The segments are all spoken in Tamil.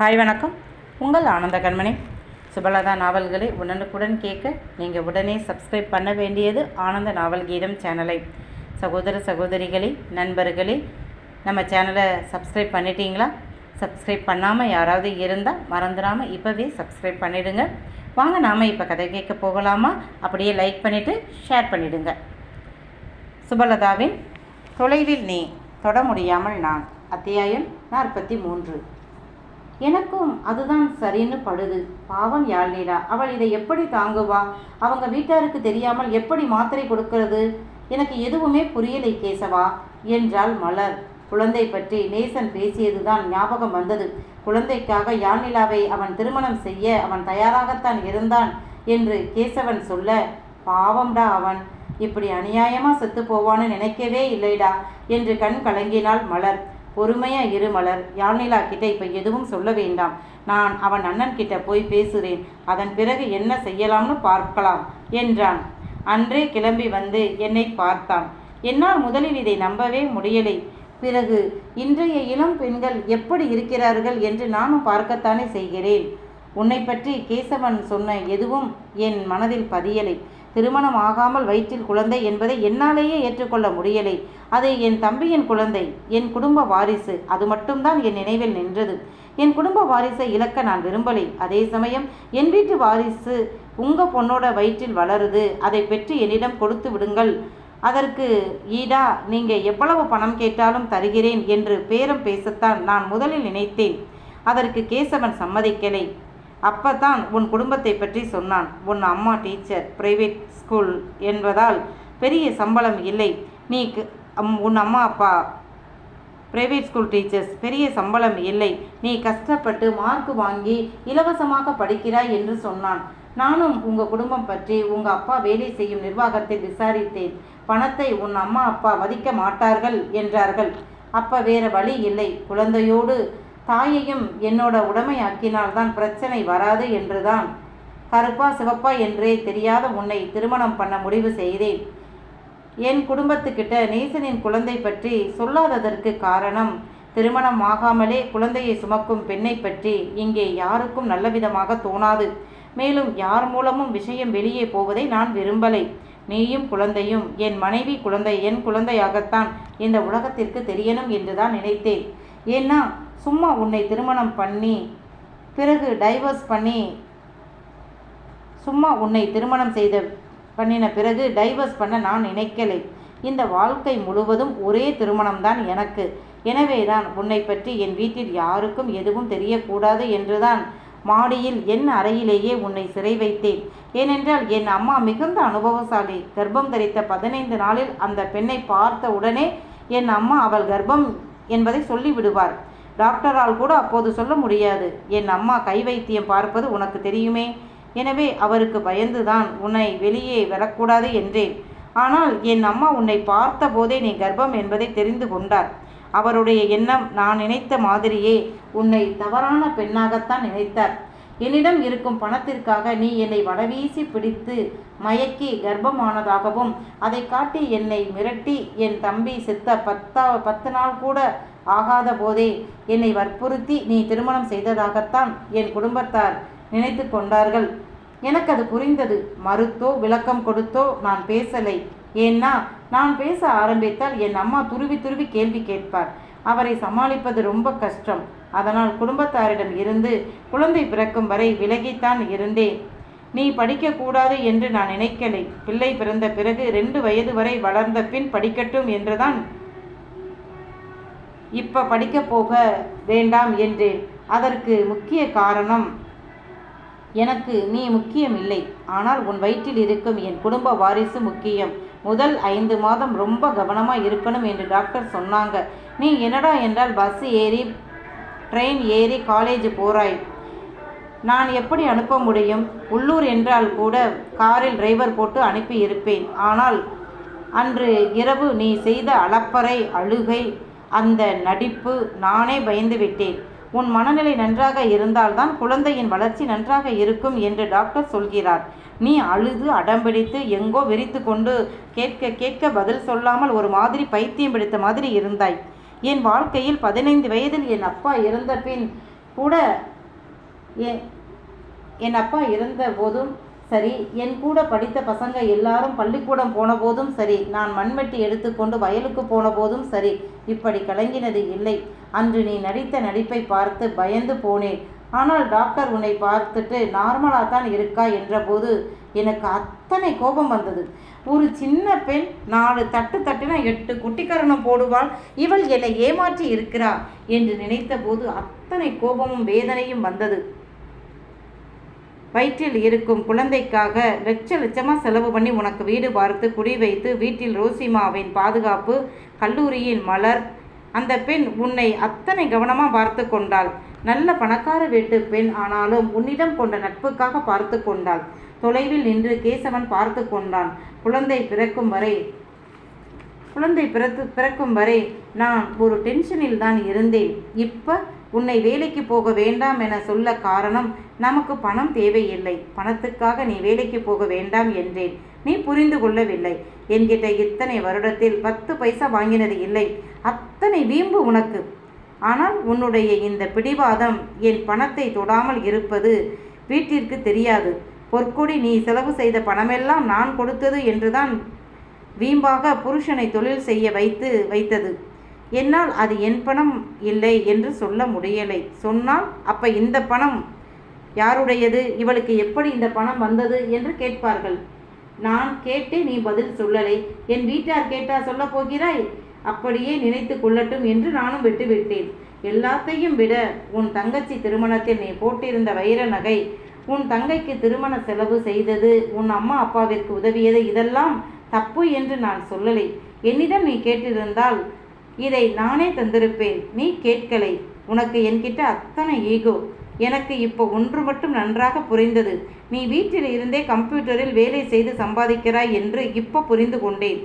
ஹாய் வணக்கம். உங்கள் ஆனந்த கண்மணி. சுபலதா நாவல்களை உடனுக்குடன் கேட்க நீங்கள் உடனே சப்ஸ்கிரைப் பண்ண வேண்டியது ஆனந்த நாவல் கீதம் சேனலை. சகோதர சகோதரிகளே நண்பர்களே நம்ம சேனலை சப்ஸ்கிரைப் பண்ணிட்டீங்களா? சப்ஸ்கிரைப் பண்ணாமல் யாராவது இருந்தால் மறந்துடாமல் இப்போவே சப்ஸ்கிரைப் பண்ணிவிடுங்க வாங்க நாம் இப்போ கதை கேட்க போகலாமா? அப்படியே லைக் பண்ணிவிட்டு ஷேர் பண்ணிவிடுங்க சுபலதாவின் தொலைவில் நீ தொட முடியாமல் நான் அத்தியாயம் நாற்பத்தி மூன்று. எனக்கும் அதுதான் சரின்னு படுது. பாவம் யாழ்நீலா அவள் இதை எப்படி தாங்குவா? அவங்க வீட்டாருக்கு தெரியாமல் எப்படி மாத்திரை கொடுக்கிறது? எனக்கு எதுவுமே புரியலை கேசவா என்றாள் மலர். குழந்தை பற்றி நேசன் பேசியதுதான் ஞாபகம் வந்தது. குழந்தைக்காக யாழ்நிலாவை அவன் திருமணம் செய்ய அவன் தயாராகத்தான் இருந்தான் என்று கேசவன் சொல்ல பாவம்டா அவன் இப்படி அநியாயமா செத்து போவான்னு நினைக்கவே இல்லைடா என்று கண் கலங்கினாள் மலர். பொறுமையா இரு மலர். யாழ்நிலா கிட்ட இப்போ எதுவும் சொல்ல வேண்டாம். நான் அவன் அண்ணன் கிட்ட போய் பேசுகிறேன் அதன் பிறகு என்ன செய்யலாம்னு பார்க்கலாம் என்றான். அன்றே கிளம்பி வந்து என்னை பார்த்தான். என்னால் முதலில் இதை நம்பவே முடியலை. பிறகு இன்றைய இளம் பெண்கள் எப்படி இருக்கிறார்கள் என்று நானும் பார்க்கத்தானே செய்கிறேன். உன்னை பற்றி கேசவன் சொன்ன எதுவும் என் மனதில் பதியலை. திருமணம் ஆகாமல் வயிற்றில் குழந்தை என்பதை என்னாலேயே ஏற்றுக்கொள்ள முடியலை. அது என் தம்பியின் குழந்தை என் குடும்ப வாரிசு. அது மட்டும்தான் என் நினைவில் நின்றது. என் குடும்ப வாரிசை இழக்க நான் விரும்பலை. அதே சமயம் என் வீட்டு வாரிசு உங்க பொண்ணோட வயிற்றில் வளருது. அதை பெற்று என்னிடம் கொடுத்து விடுங்கள். அதற்கு ஈடா நீங்க எவ்வளவு பணம் கேட்டாலும் தருகிறேன் என்று பேரம் பேசத்தான் நான் முதலில் நினைத்தேன். அதற்கு கேசவன் சம்மதிக்கலை. அப்பதான் உன் குடும்பத்தை பற்றி சொன்னான். உன் அம்மா டீச்சர் பிரைவேட் ஸ்கூல் என்பதால் பெரிய சம்பளம் இல்லை. நீ உன் அம்மா அப்பா பிரைவேட் ஸ்கூல் டீச்சர்ஸ் பெரிய சம்பளம் இல்லை. நீ கஷ்டப்பட்டு மார்க் வாங்கி இலவசமாக படிக்கிறாய் என்று சொன்னான். நானும் உங்கள் குடும்பம் பற்றி உங்கள் அப்பா வேலை செய்யும் நிர்வாகத்தில் விசாரித்தேன். பணத்தை உன் அம்மா அப்பா மதிக்க மாட்டார்கள் என்றார்கள். அப்ப வேற வழி இல்லை. குழந்தையோடு தாயையும் என்னோட உடைமையாக்கினால்தான் பிரச்சனை வராது என்றுதான். கருப்பா சிவப்பா என்றே தெரியாத உன்னை திருமணம் பண்ண முடிவு செய்தேன். என் குடும்பத்துக்கிட்ட நேசனின் குழந்தை பற்றி சொல்லாததற்கு காரணம் திருமணம் ஆகாமலே குழந்தையை சுமக்கும் பெண்ணை பற்றி இங்கே யாருக்கும் நல்லவிதமாக தோணாது. மேலும் யார் மூலமும் விஷயம் வெளியே போவதை நான் விரும்பலை. நீயும் குழந்தையும் என் மனைவி குழந்தை என் குழந்தையாகத்தான் இந்த உலகத்திற்கு தெரியணும் என்றுதான் நினைத்தேன். ஏன்னா சும்மா உன்னை திருமணம் பண்ணி பிறகு டைவர்ஸ் பண்ணி சும்மா உன்னை திருமணம் செய்த பண்ணின பிறகு டைவர்ஸ் பண்ண நான் நினைக்கலை. இந்த வாழ்க்கை முழுவதும் ஒரே திருமணம்தான் எனக்கு. எனவே தான் உன்னை பற்றி என் வீட்டில் யாருக்கும் எதுவும் தெரியக்கூடாது என்றுதான் மாடியில் என் அறையிலேயே உன்னை சிறை வைத்தேன். ஏனென்றால் என் அம்மா மிகுந்த அனுபவசாலி. கர்ப்பம் தரித்த பதினைந்து நாளில் அந்த பெண்ணை பார்த்த உடனே என் அம்மா அவள் கர்ப்பம் என்பதை சொல்லிவிடுவார். டாக்டரால் கூட அப்போது சொல்ல முடியாது. என் அம்மா கை வைத்தியம் பார்ப்பது உனக்கு தெரியுமே? எனவே அவருக்கு பயந்துதான் உன்னை வெளியே வரக்கூடாது என்றேன். ஆனால் என் அம்மா உன்னை பார்த்த போதே நீ கர்ப்பம் என்பதை தெரிந்து கொண்டார். அவருடைய எண்ணம் நான் நினைத்த மாதிரியே உன்னை தவறான பெண்ணாகத்தான் நினைத்தார். என்னிடம் இருக்கும் பணத்திற்காக நீ என்னை வடவீசி பிடித்து மயக்கி கர்ப்பமானதாகவும் அதை காட்டி என்னை மிரட்டி என் தம்பி செத்த பத்தா பத்து நாள் கூட ஆகாத போதே என்னை வற்புறுத்தி நீ திருமணம் செய்ததாகத்தான் என் குடும்பத்தார் நினைத்து கொண்டார்கள். எனக்கு அது புரிந்தது. மறுத்தோ விளக்கம் கொடுத்தோ நான் பேசலை. ஏன்னா நான் பேச ஆரம்பித்தால் என் அம்மா துருவி துருவி கேள்வி கேட்பார். அவரை சமாளிப்பது ரொம்ப கஷ்டம். அதனால் குடும்பத்தாரிடம் இருந்து குழந்தை பிறக்கும் வரை விலகித்தான் இருந்தேன். நீ படிக்கக்கூடாது என்று நான் நினைக்கலை. பிள்ளை பிறந்த பிறகு ரெண்டு வயது வரை வளர்ந்த பின் படிக்கட்டும் என்றுதான் இப்போ படிக்க போக வேண்டாம் என்றேன். அதற்கு முக்கிய காரணம் எனக்கு நீ முக்கியம் இல்லை. ஆனால் உன் வயிற்றில் இருக்கும் என் குடும்ப வாரிசு முக்கியம். முதல் ஐந்து மாதம் ரொம்ப கவனமாக இருக்கணும் என்று டாக்டர் சொன்னாங்க. நீ என்னடா என்றால் பஸ் ஏறி ட்ரெயின் ஏறி காலேஜ் போகிறாய் நான் எப்படி அனுப்ப முடியும்? உள்ளூர் என்றால் கூட காரில் டிரைவர் போட்டு அனுப்பி இருப்பேன் ஆனால் அன்று இரவு நீ செய்த அளப்பறை அழுகை அந்த நடிப்பு நானே பயந்து விட்டேன். உன் மனநிலை நன்றாக இருந்தால்தான் குழந்தையின் வளர்ச்சி நன்றாக இருக்கும் என்று டாக்டர் சொல்கிறார். நீ அழுது அடம்பிடித்து எங்கோ விரித்து கொண்டு கேட்க கேட்க பதில் சொல்லாமல் ஒரு மாதிரி பைத்தியம் பிடித்த மாதிரி இருந்தாய். என் வாழ்க்கையில் பதினைந்து வயதில் என் அப்பா இறந்த பின் கூட என் என் அப்பா இருந்த போதும் சரி என் கூட படித்த பசங்க எல்லாரும் பள்ளிக்கூடம் போன போதும் சரி நான் மண்வெட்டி எடுத்துக்கொண்டு வயலுக்கு போன போதும் சரி இப்படி கலங்கினது இல்லை. அன்று நீ நடித்த நடிப்பை பார்த்து பயந்து போனேன். ஆனால் டாக்டர் உன்னை பார்த்துட்டு நார்மலாக தான் இருக்கா? என்றபோது எனக்கு அத்தனை கோபம் வந்தது. ஒரு சின்ன பெண் நாலு தட்டு தட்டினா எட்டு குட்டிக்கரணம் போடுவாள் இவள் என்னை ஏமாற்றி இருக்கிறா? என்று நினைத்த போது அத்தனை கோபமும் வேதனையும் வந்தது. வயிற்றில் இருக்கும் குழந்தைக்காக லட்ச லட்சமாக செலவு பண்ணி உனக்கு வீடு பார்த்து குடி வைத்து வீட்டில் ரோசிமாவின் பாதுகாப்பு கல்லூரியின் மலர். அந்த பெண் உன்னை அத்தனை கவனமாக பார்த்து கொண்டாள். நல்ல பணக்கார வீட்டு பெண் ஆனாலும் உன்னிடம் கொண்ட நட்புக்காக பார்த்து கொண்டாள். தொலைவில் நின்று கேசவன் பார்த்து கொண்டான். குழந்தை பிறக்கும் வரை குழந்தை பிறத்து பிறக்கும் வரை நான் ஒரு டென்ஷனில் தான் இருந்தேன். இப்போ உன்னை வேலைக்கு போக வேண்டாம் என சொல்ல காரணம் நமக்கு பணம் தேவையில்லை. பணத்துக்காக நீ வேலைக்கு போக வேண்டாம் என்றேன். நீ புரிந்து கொள்ளவில்லை. என்கிட்ட இத்தனை வருடத்தில் பத்து பைசா வாங்கினது இல்லை. அத்தனை வீம்பு உனக்கு. ஆனால் உன்னுடைய இந்த பிடிவாதம் என் பணத்தை தொடாமல் இருப்பது வீட்டிற்கு தெரியாது. பொற்கொடி நீ செலவு செய்த பணமெல்லாம் நான் கொடுத்தது என்றுதான் வீம்பாக புருஷனை தொழில் செய்ய வைத்து வைத்தது. என்னால் அது என் பணம் இல்லை என்று சொல்ல முடியலை. சொன்னால் அப்ப இந்த பணம் யாருடையது? இவளுக்கு எப்படி இந்த பணம் வந்தது என்று கேட்பார்கள். நான் கேட்டே நீ பதில் சொல்லலை. என் வீட்டார் கேட்டா சொல்ல போகிறாய்? அப்படியே நினைத்து கொள்ளட்டும் என்று நானும் விட்டுவிட்டேன். எல்லாத்தையும் விட உன் தங்கச்சி திருமணத்தில் நீ போட்டிருந்த வைர நகை உன் தங்கைக்கு திருமண செலவு செய்தது உன் அம்மா அப்பாவிற்கு உதவியது இதெல்லாம் தப்பு என்று நான் சொல்லலை. என்னிடம் நீ கேட்டிருந்தால் இதை நானே தந்திருப்பேன். நீ கேட்கலை. உனக்கு என்கிட்ட அத்தனை ஈகோ. எனக்கு இப்போ ஒன்று மட்டும் நன்றாக புரிந்தது. நீ வீட்டில் இருந்தே கம்ப்யூட்டரில் வேலை செய்து சம்பாதிக்கிறாய் என்று இப்போ புரிந்து கொண்டேன்.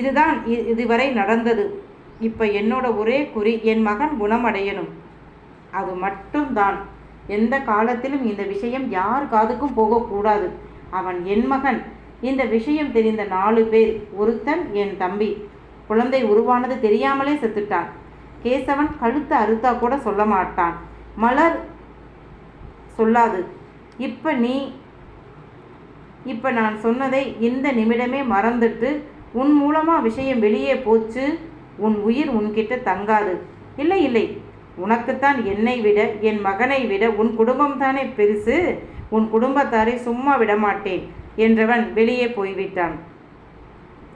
இதுதான் இதுவரை நடந்தது. இப்போ என்னோட ஒரே குறி என் மகன் குணமடையணும். அது மட்டும்தான். எந்த காலத்திலும் இந்த விஷயம் யார் காதுக்கும் போகக்கூடாது அவன் என் மகன். இந்த விஷயம் தெரிந்த நாலு பேர் ஒருத்தன் என் தம்பி. குழந்தை உருவானது தெரியாமலே செத்துட்டான். கேசவன் கழுத்தை அறுத்தா கூட சொல்ல மாட்டான். மலர் சொல்லாது. இப்போ நீ இப்போ நான் சொன்னதை இந்த நிமிடமே மறந்துட்டு உன் மூலமாக விஷயம் வெளியே போச்சு உன் உயிர் உன்கிட்ட தங்காது. இல்லை இல்லை. உனக்குத்தான் என்னை விட என் மகனை விட உன் குடும்பம் தானே பெருசு? உன் குடும்பத்தாரை சும்மா விடமாட்டேன் என்றவன் வெளியே போய்விட்டான்.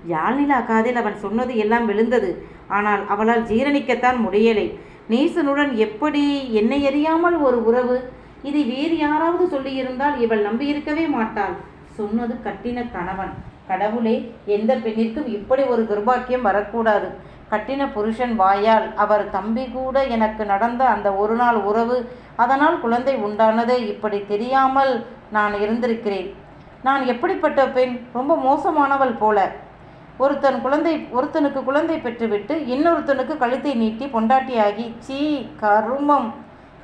யாழ்நிலா காதில் அவன் சொன்னது எல்லாம் விழுந்தது ஆனால் அவளால் ஜீரணிக்கத்தான் முடியலை. நேசனுடன் எப்படி என்னை அறியாமல் ஒரு உறவு? இதை வேறு யாராவது சொல்லியிருந்தால் இவள் நம்பியிருக்கவே மாட்டாள். சொன்னது கட்டின கணவன். கடவுளே எந்த பெண்ணிற்கும் இப்படி ஒரு துர்பாக்கியம் வரக்கூடாது. கட்டின புருஷன் வாயால் அவர் தம்பி கூட எனக்கு நடந்த அந்த ஒரு நாள் உறவு அதனால் குழந்தை உண்டானது இப்படி தெரியாமல் நான் இருந்திருக்கிறேன். நான் எப்படிப்பட்ட பெண்? ரொம்ப மோசமானவள் போல. ஒருத்தன் குழந்தை ஒருத்தனுக்கு குழந்தை பெற்றுவிட்டு இன்னொருத்தனுக்கு கழுத்தை நீட்டி பொண்டாட்டியாகி சீ கருமம்.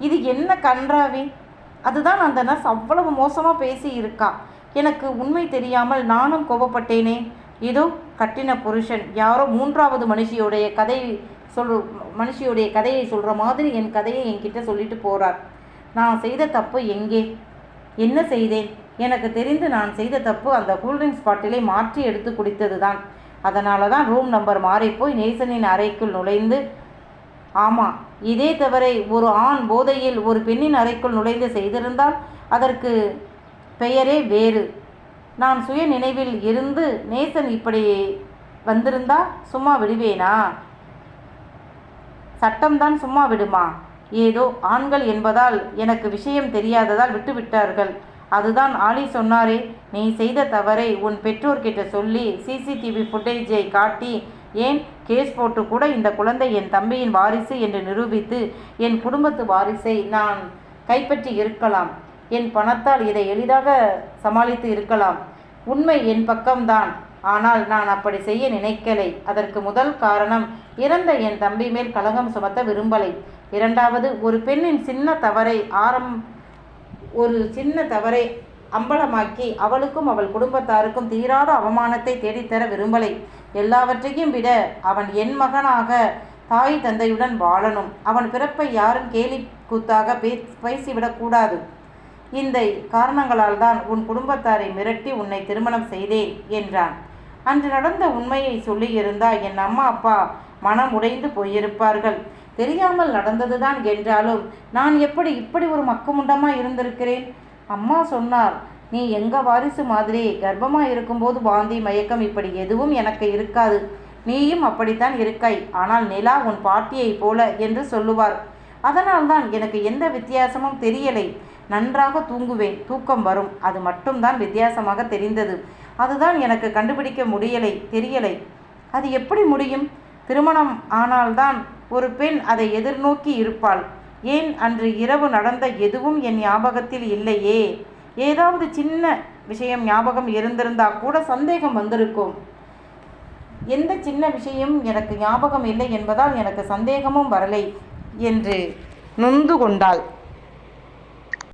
இது என்ன கன்றாவி? அதுதான் அந்த நர்ஸ் அவ்வளவு மோசமாக பேசி இருக்கா எனக்கு உண்மை தெரியாமல் நானும் கோபப்பட்டேனே. இதோ கட்டின புருஷன். யாரோ மூன்றாவது மனுஷியுடைய கதை சொல் மனுஷியுடைய கதையை சொல்கிற மாதிரி என் கதையை என்கிட்ட சொல்லிட்டு போகிறார் நான் செய்த தப்பு எங்கே? என்ன செய்தேன்? எனக்கு தெரிந்து நான் செய்த தப்பு அந்த கூல்ட்ரிங்க்ஸ் பாட்டிலை மாற்றி எடுத்து குடித்தது தான் அதனால தான் ரூம் நம்பர் மாறிப்போய் நேசனின் அறைக்குள் நுழைந்து ஆமாம் இதே தவிர ஒரு ஆண் போதையில் ஒரு பெண்ணின் அறைக்குள் நுழைந்து செய்திருந்தால் அதற்கு பெயரே வேறு. நான் சுய நினைவில் இருந்து நேசன் இப்படி வந்திருந்தா சும்மா விடுவேனா? சட்டம்தான் சும்மா விடுமா? ஏதோ ஆண்கள் என்பதால் எனக்கு விஷயம் தெரியாததால் விட்டுவிட்டார்கள். அதுதான் ஆலி சொன்னாரே நீ செய்த தவறை உன் பெற்றோர்கிட்ட சொல்லி சிசிடிவி ஃபுட்டேஜை காட்டி ஏன் கேஸ் போட்டு கூட இந்த குழந்தை என் தம்பியின் வாரிசு என்று நிரூபித்து என் குடும்பத்து வாரிசை நான் கைப்பற்றி இருக்கலாம். என் பணத்தால் இதை எளிதாக சமாளித்து இருக்கலாம். உண்மை என் பக்கம்தான். ஆனால் நான் அப்படி செய்ய நினைக்கலை. அதற்கு முதல் காரணம் இறந்த என் தம்பி மேல் கழகம் சுமத்த விரும்பலை. இரண்டாவது ஒரு பெண்ணின் சின்ன தவறை ஆரம் ஒரு சின்ன தவறை அம்பலமாக்கி அவளுக்கும் அவள் குடும்பத்தாருக்கும் தீராத அவமானத்தை தேடித்தர விரும்பலை. எல்லாவற்றையும் விட அவன் என் மகனாக தாய் தந்தையுடன் வாழணும். அவன் பிறப்பை யாரும் கேலி கூத்தாக பே பேசிவிடக்கூடாது இந்த காரணங்களால் தான் உன் குடும்பத்தாரை மிரட்டி உன்னை திருமணம் செய்தேன் என்றான். அன்று நடந்த உண்மையை சொல்லியிருந்தால் என் அம்மா அப்பா மனம் உடைந்து போயிருப்பார்கள். தெரியாமல் நடந்ததுதான் என்றாலும் நான் எப்படி இப்படி ஒரு மக்குமுண்டமா இருந்திருக்கிறேன்? அம்மா சொன்னார் நீ எங்க வாரிசு மாதிரி கர்ப்பமா இருக்கும்போது வாந்தி மயக்கம் இப்படி எதுவும் எனக்கு இருக்காது. நீயும் அப்படித்தான் இருக்காய் ஆனால் நிலா உன் பாட்டியை போல என்று சொல்லுவார். அதனால்தான் எனக்கு எந்த வித்தியாசமும் தெரியலை. நன்றாக தூங்குவேன். தூக்கம் வரும். அது மட்டும்தான் வித்தியாசமாக தெரிந்தது. அதுதான் எனக்கு கண்டுபிடிக்க முடியலை. தெரியலை. அது எப்படி முடியும்? திருமணம் ஆனால்தான் ஒரு பெண் அதை எதிர்நோக்கி இருப்பாள். ஏன் அன்று இரவு நடந்த எதுவும் என் ஞாபகத்தில் இல்லையே? ஏதாவது சின்ன விஷயம் ஞாபகம் இருந்திருந்தா கூட சந்தேகம் வந்திருக்கும். எந்த சின்ன விஷயம் எனக்கு ஞாபகம் இல்லை என்பதால் எனக்கு சந்தேகமும் வரலை என்று நொந்து கொண்டாள்.